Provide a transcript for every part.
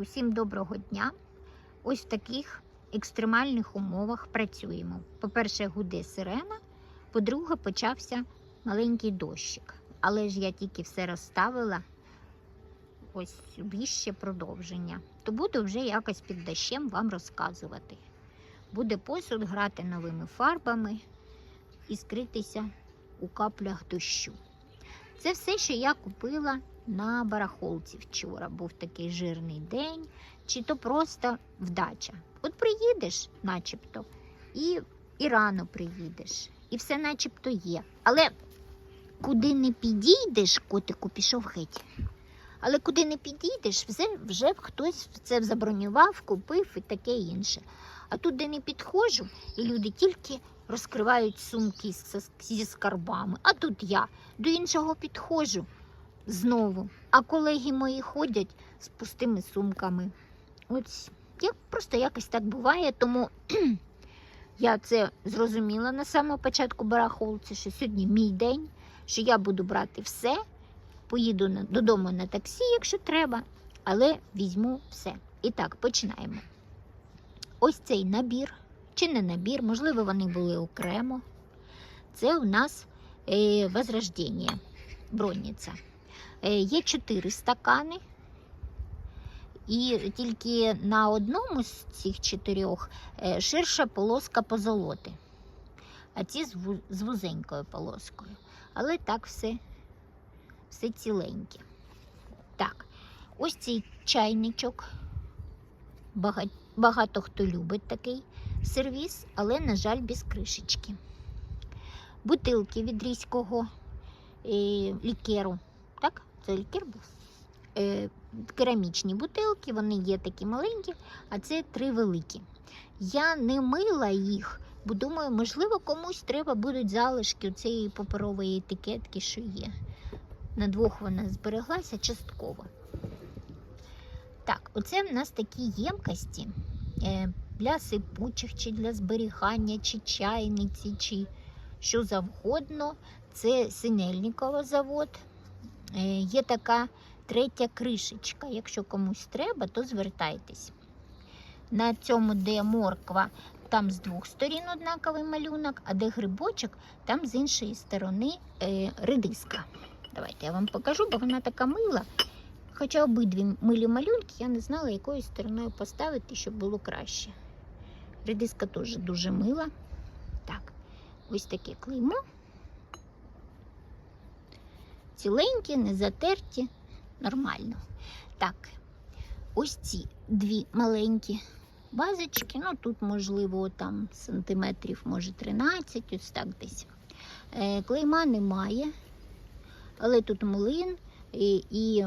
Усім доброго дня. Ось в таких екстремальних умовах працюємо. По-перше, гуде сирена, по-друге, почався маленький дощик. Але ж я тільки все розставила. Ось віще продовження. То буду вже якось під дощем вам розказувати. Буде посуд грати новими фарбами і скритися у каплях дощу. Це все, що я купила на барахолці вчора. Був такий жирний день, чи то просто вдача. От приїдеш, начебто, і, і рано приїдеш, і все начебто є. Але куди не підійдеш, котику пішов геть. Але куди не підійдеш, вже, вже хтось це забронював, купив і таке інше. А тут, де не підходжу, і люди тільки розкривають сумки зі скарбами. А тут я до іншого підходжу знову. А колеги мої ходять з пустими сумками. Ось як просто якось так буває, тому я це зрозуміла на самому початку барахолці, що сьогодні мій день, що я буду брати все, поїду на- додому на таксі, якщо треба, але візьму все. І так, починаємо. Ось цей набір, чи не набір, можливо, вони були окремо. Це у нас е, возрождення, бронниця. Е, є чотири стакани. І тільки на одному з цих чотирьох е, ширша полоска позолоти, а ці з, вузенькою полоскою. Але так все, все ціленьке. Так, ось цей чайничок. Бага- Багато хто любить такий сервіс, але, на жаль, без кришечки. Бутилки від різького е, лікеру. Так, лікер був. Е, керамічні бутилки, вони є такі маленькі, а це три великі. Я не мила їх, бо думаю, можливо, комусь треба будуть залишки цієї паперової етикетки, що є. На двох вона збереглася частково. Так, оце в нас такі ємкості е, для сипучих, чи для зберігання, чи чайниці, чи що завгодно. Це Синельникова завод. Е, є така третя кришечка. Якщо комусь треба, то звертайтесь. На цьому, де морква, там з двох сторін однаковий малюнок, а де грибочок, там з іншої сторони е, редиска. Давайте я вам покажу, бо вона така мила. Хоча обидві милі малюнки, я не знала, якою стороною поставити, щоб було краще. Редиска теж дуже мила. Так, ось таке клеймо. Ціленькі, не затерті, нормально. Так, ось ці дві маленькі базочки. Ну, тут, можливо, там сантиметрів, може, 13, ось так десь. Е, клейма немає, але тут млин. І, і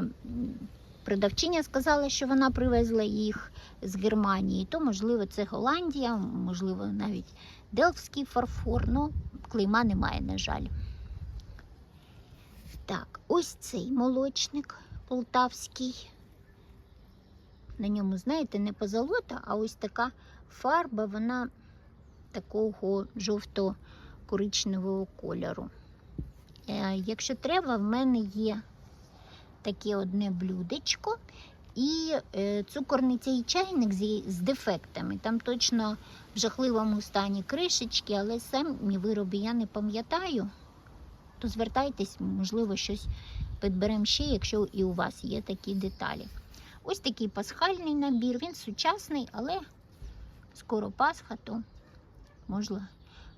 продавчиня сказала, що вона привезла їх з Германії, то, можливо, це Голландія, можливо, навіть Делфський фарфор. Ну, клейма немає, на жаль. Так, ось цей молочник полтавський. На ньому, знаєте, не позолота, а ось така фарба, вона такого жовто-коричневого кольору. Е, якщо треба, в мене є таке одне блюдечко і е, цукорниця і чайник з, з дефектами. Там точно в жахливому стані кришечки, але самі вироби я не пам'ятаю. То звертайтесь, можливо, щось підберемо ще, якщо і у вас є такі деталі. Ось такий пасхальний набір. Він сучасний, але скоро Пасха, то можна,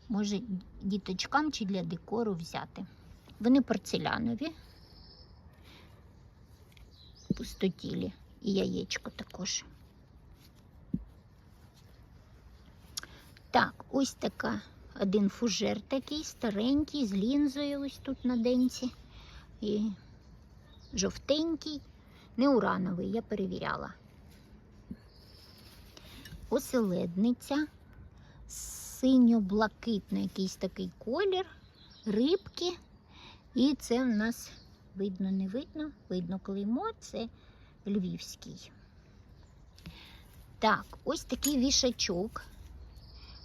може діточкам чи для декору взяти. Вони порцелянові, пустотілі і яєчко також. Так, ось така один фужер такий старенький, з лінзою ось тут на денці. І жовтенький, не урановий, я перевіряла. Оселедниця, синьо-блакитний якийсь такий колір, рибки. І це в нас видно, не видно, видно клеймо, це львівський. Так, ось такий вішачок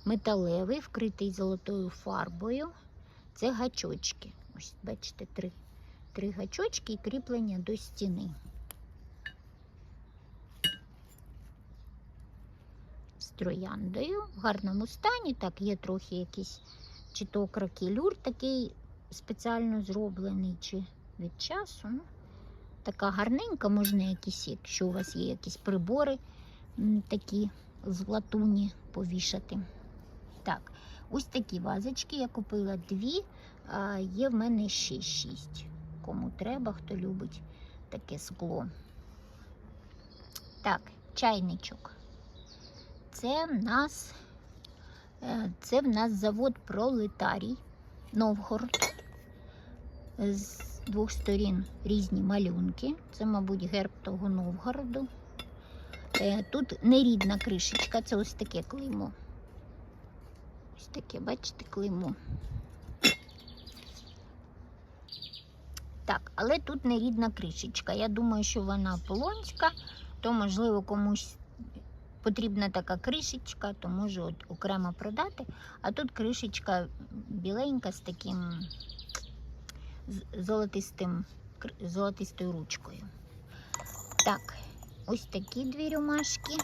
металевий, вкритий золотою фарбою. Це гачочки. Ось, бачите, три, три гачочки і кріплення до стіни. З трояндою в гарному стані. Так, є трохи якийсь чи то кракелюр такий спеціально зроблений, чи від часу. Ну, така гарненька, можна якісь, якщо у вас є якісь прибори такі з латуні повішати. Так, ось такі вазочки. Я купила дві, а є в мене ще шість. Кому треба, хто любить таке скло. Так, чайничок. Це в нас, е, це в нас завод Пролетарій Новгород. З двох сторін різні малюнки. Це, мабуть, герб того Новгороду. Е, Тут нерідна кришечка, це ось таке клеймо. Ось таке, бачите, клеймо. Так, але тут нерідна кришечка. Я думаю, що вона полонська, то можливо комусь потрібна така кришечка, то можу от окремо продати. А тут кришечка біленька з таким золотистим, золотистою ручкою. Так, ось такі дві рюмашки.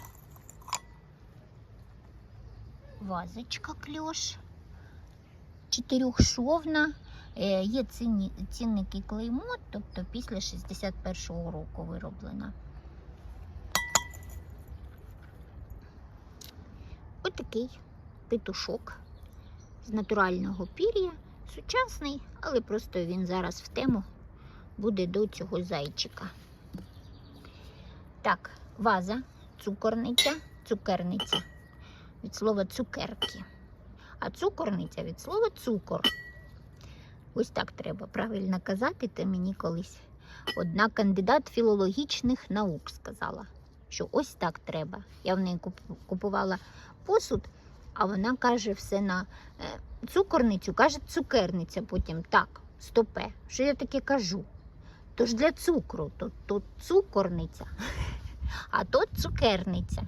Вазочка кльош. Чотирьохшовна. Е, Є цінні, цінники клеймо, тобто після 61-го року вироблена. Отакий петушок з натурального пір'я. Сучасний, але просто він зараз в тему буде до цього зайчика. Так, ваза, цукорниця, цукерниця. Від слова цукерки. А цукорниця від слова цукор. Ось так треба правильно казати, це мені колись одна кандидат філологічних наук сказала, що ось так треба. Я в неї купувала посуд, а вона каже все на е, цукорницю, каже цукерниця потім. Так, стопе, що я таке кажу? Тож для цукру, то, то цукорниця, а то цукерниця.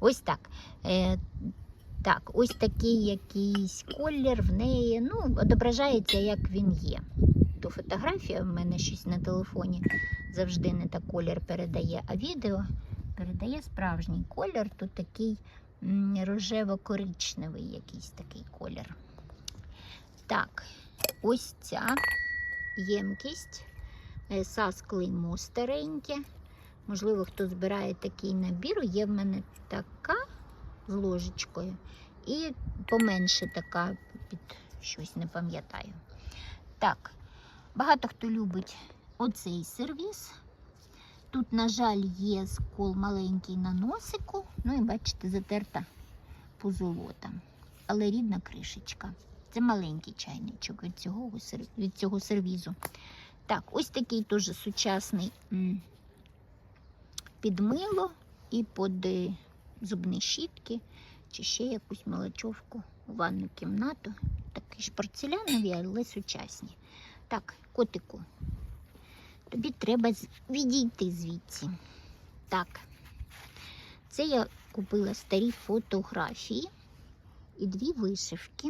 Ось так. Е, так, ось такий якийсь колір в неї. Ну, відображається, як він є. То фотографія в мене щось на телефоні завжди не так колір передає, а відео передає справжній колір. Тут такий рожево-коричневий якийсь такий колір. Так, ось ця ємкість. Е, Сас клеймо стареньке. Можливо, хто збирає такий набір. Є в мене така з ложечкою. І поменше така під щось не пам'ятаю. Так, багато хто любить оцей сервіс. Тут, на жаль, є скол маленький на носику. Ну і бачите, затерта позолота. Але рідна кришечка. Це маленький чайничок від цього, від цього сервізу. Так, ось такий теж сучасний під мило і під е, зубні щітки, чи ще якусь мелочовку у ванну кімнату. Такі ж порцелянові, але сучасні. Так, котику, тобі треба відійти звідси. Так. Це я купила старі фотографії і дві вишивки.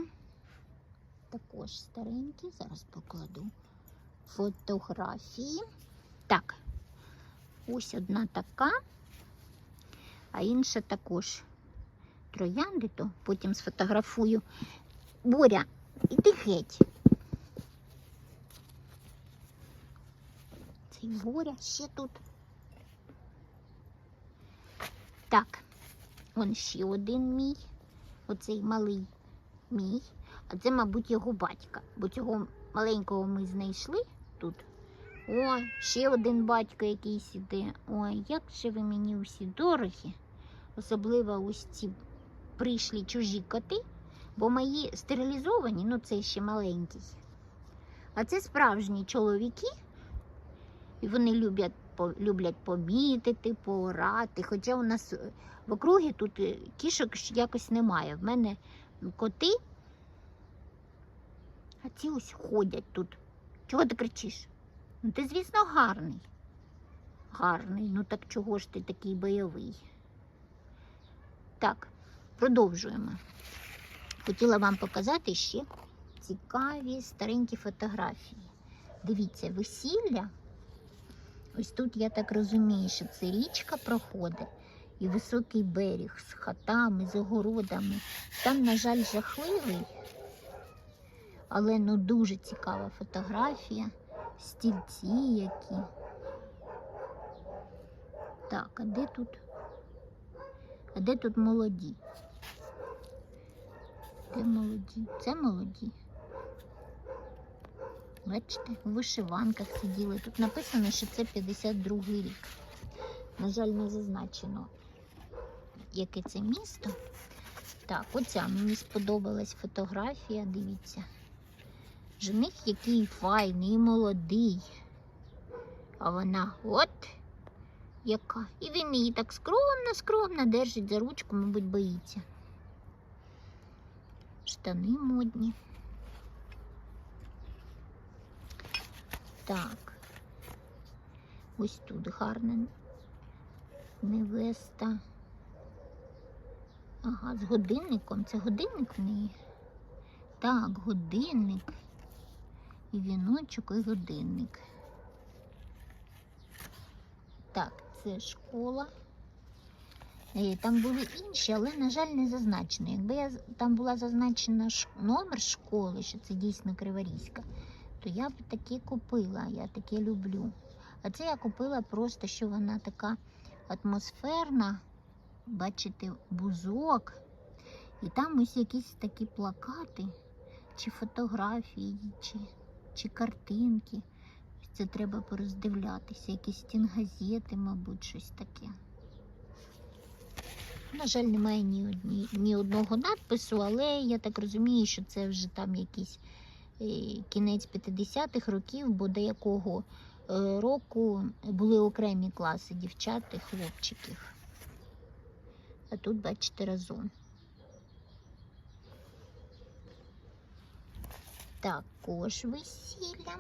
Також старенькі. Зараз покладу фотографії. Так, ось одна така, а інша також троянди, то потім сфотографую. Боря, іди геть. Цей Боря ще тут. Так, он ще один мій, оцей малий мій, а це, мабуть, його батька, бо цього маленького ми знайшли тут. Ой, ще один батько якийсь іде. Ой, як же ви мені усі дорогі. Особливо ось ці прийшлі чужі коти, бо мої стерилізовані, ну це ще маленький. А це справжні чоловіки, і вони люблять, люблять помітити, поорати. Хоча у нас е, в округі тут е, кішок якось немає. В мене коти, а ці ось ходять тут. Чого ти кричиш? Ну ти, звісно, гарний. Гарний, ну так чого ж ти такий бойовий? Так, продовжуємо. Хотіла вам показати ще цікаві старенькі фотографії. Дивіться, весілля. Ось тут я так розумію, що це річка проходить. і високий берег з хатами, з огородами. Там, на жаль, жахливий, але ну дуже цікава фотографія, стільці які. Так, а де тут? А де тут молоді? Де молоді? Це молоді. Бачите, у вишиванках сиділи. Тут написано, що це 52 рік. На жаль, не зазначено, яке це місто. Так, оця мені сподобалась фотографія, дивіться. Жених який файний і молодий. А вона от яка. І він її так скромно, скромно держить за ручку, мабуть, боїться. Штани модні. Так. Ось тут гарна невеста. Ага, з годинником. Це годинник в неї? Так, годинник. І віночок, і годинник. Так, це школа. Е, Там були інші, але, на жаль, не зазначено. Якби я, там була зазначена номер школи, що це дійсно Криворізька, то я б таке купила, я таке люблю. А це я купила просто, що вона така атмосферна, бачите, бузок. І там ось якісь такі плакати, чи фотографії, чи, чи картинки. Це треба пороздивлятися, якісь стінгазети, мабуть, щось таке. На жаль, немає ні, одні, ні одного надпису, але я так розумію, що це вже там якийсь е, кінець 50-х років, бо до якого е, року були окремі класи дівчат і хлопчиків. А тут, бачите, разом. Також весілля.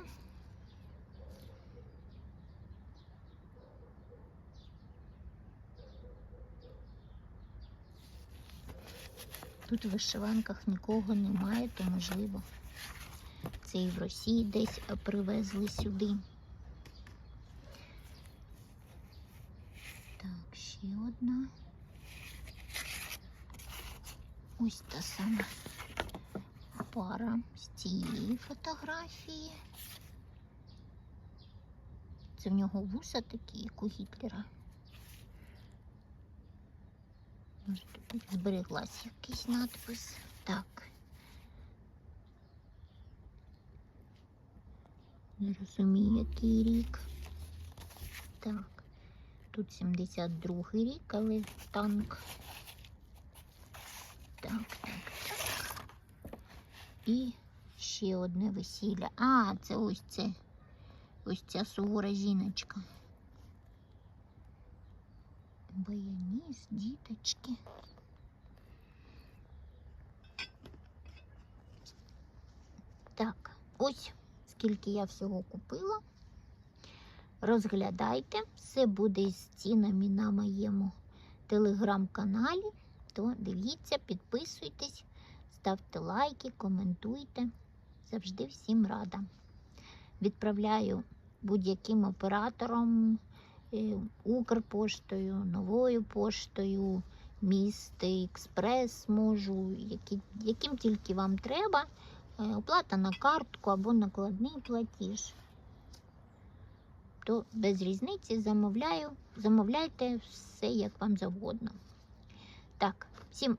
Тут в вишиванках нікого немає, то можливо це і в Росії десь привезли сюди. Так, ще одна. Ось та сама пара з цієї фотографії. Це в нього вуса такі, як у Гітлера. Може, тут збереглась якийсь надпис. Так. Не розумію, який рік. Так. Тут 72 рік, але танк. Так. І ще одне весілля. А, це ось це. Ось ця сувора жіночка. Баяніс, діточки. Так, ось скільки я всього купила. Розглядайте, все буде з цінами на моєму телеграм-каналі. То дивіться, підписуйтесь, ставте лайки, коментуйте. Завжди всім рада. Відправляю будь-яким оператором, е, Укрпоштою, новою поштою, міст, експрес можу, які, яким тільки вам треба. Е, Оплата на картку або накладний платіж. То без різниці замовляю, замовляйте все як вам завгодно. Так, всім